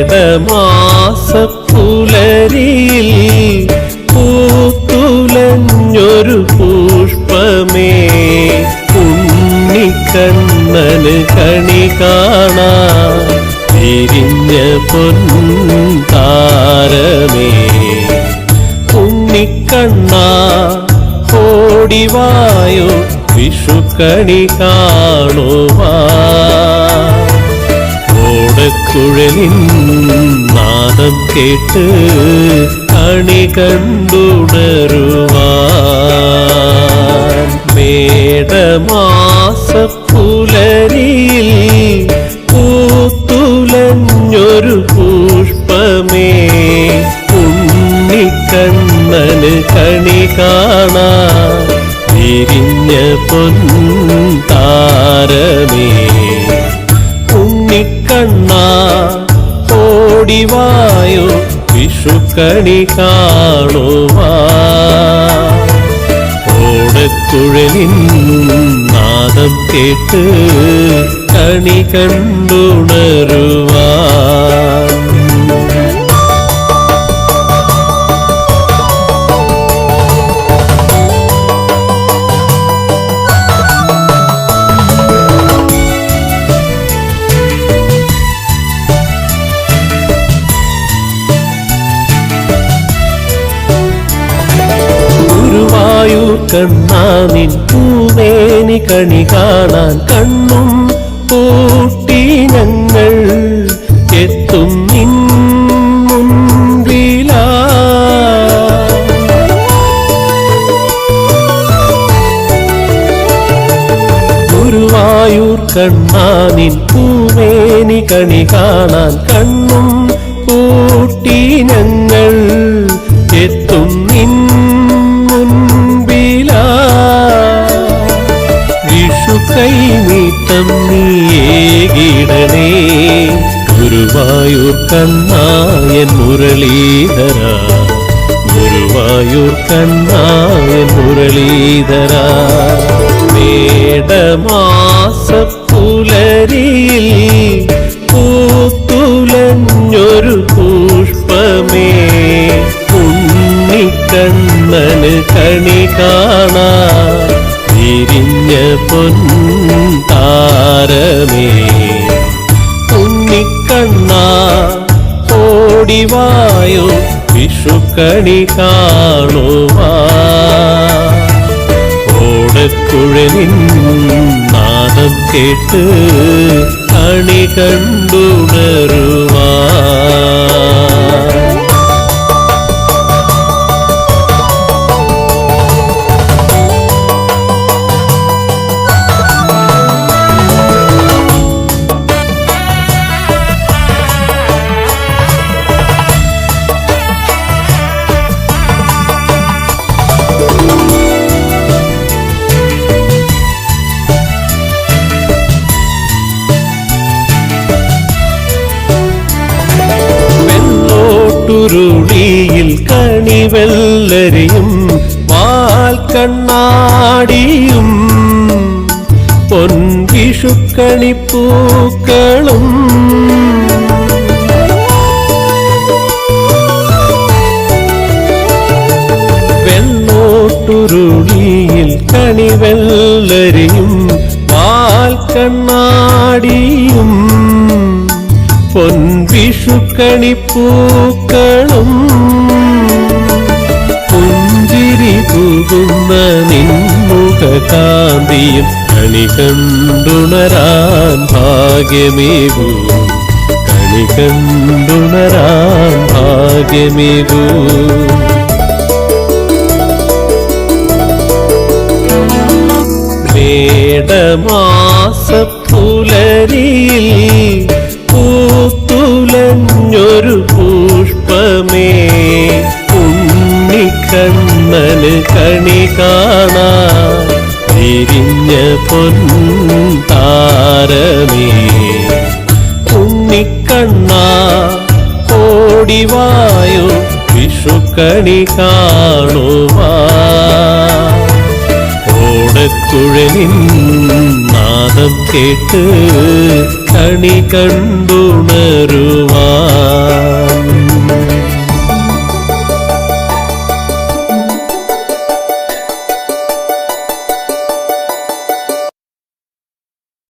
മേടമാസപ്പുലരിയിൽ പൂത്തുലഞ്ഞൊരു പുഷ്പമേ. ഉണ്ണിക്കണ്ണന് കണി കാണാ തിരിഞ്ഞ പൊൻതാരമേ. ഉണ്ണിക്കണ്ണ ഓടിവായോ വിഷുക്കണി കാണുവാ. ഓടക്കുഴലിൻ നാദം കേട്ട് കണി കണ്ടുണരുവാൻ. മേടമാസപ്പുലരിയിൽ പൂത്തുലഞ്ഞൊരു പുഷ്പമേ. ഉണ്ണിക്കണ്ണന് കണി കാണാ വിരിഞ്ഞ പൊൻതാരമേ. ഉണ്ണിക്കണ്ണ വിഷുക്കണി കാണുവാ. നാദം കേട്ട് കണി കണ്ടുണരുവാൻ കണ്ണാനിൻ പൂവേനി കണി കാണാൻ കണ്ണും പൂട്ടി ഞങ്ങൾ എത്തും നിൻ ഗുരുവായൂർ കണ്ണാനിൻ പൂവേനി കണി കാണാൻ കണ്ണും പൂട്ടി ഞങ്ങൾ എത്തും നിൻ കൈനീട്ടം നീയേകിടണേ ഗുരുവായൂർ കണ്ണായൻ മുരളീധര. ഗുരുവായൂർ കണ്ണായൻ മുരളീധര. മേടമാസപ്പുലരിയിൽ പൂത്തുലഞ്ഞൊരു പുഷ്പമേ. ഉണ്ണിക്കണ്ണന് കണി കാണാൻ വിരിഞ്ഞ പൊൻതാരമേ ഉണ്ണിക്കണ്ണ ഓടിവായോ വിഷുക്കണി കാണുവാ ഓടക്കുഴലിൻ നാദം കേട്ട് കണി കണ്ടുണരുവാ കണിവെല്ലരിയും വാൽ കണ്ണാടിയും പൊൻവിഷുക്കണിപ്പൂക്കളും വെള്ളോട്ടുരുളിയിൽ വാൽ കണ്ണാടിയും പൊൻവിഷുക്കണിപ്പൂക്കളും തൂകുന്ന നിൻമുഖ കാന്തിയും കണി കണ്ടുണരാൻ ഭാഗ്യമേകൂ. കണി കണ്ടുണരാൻ ഭാഗ്യമേകൂ. മേടമാസപ്പുലരിയിൽ പൂത്തുലഞ്ഞൊരു വിരിഞ്ഞ പൊൻതാരമേ ഉണ്ണിക്കണ്ണ ഓടിവായോ വിഷുക്കണി കാണുവാ ഓടക്കുഴലിൻ നാദം കേട്ട് കണി കണ്ടുണരു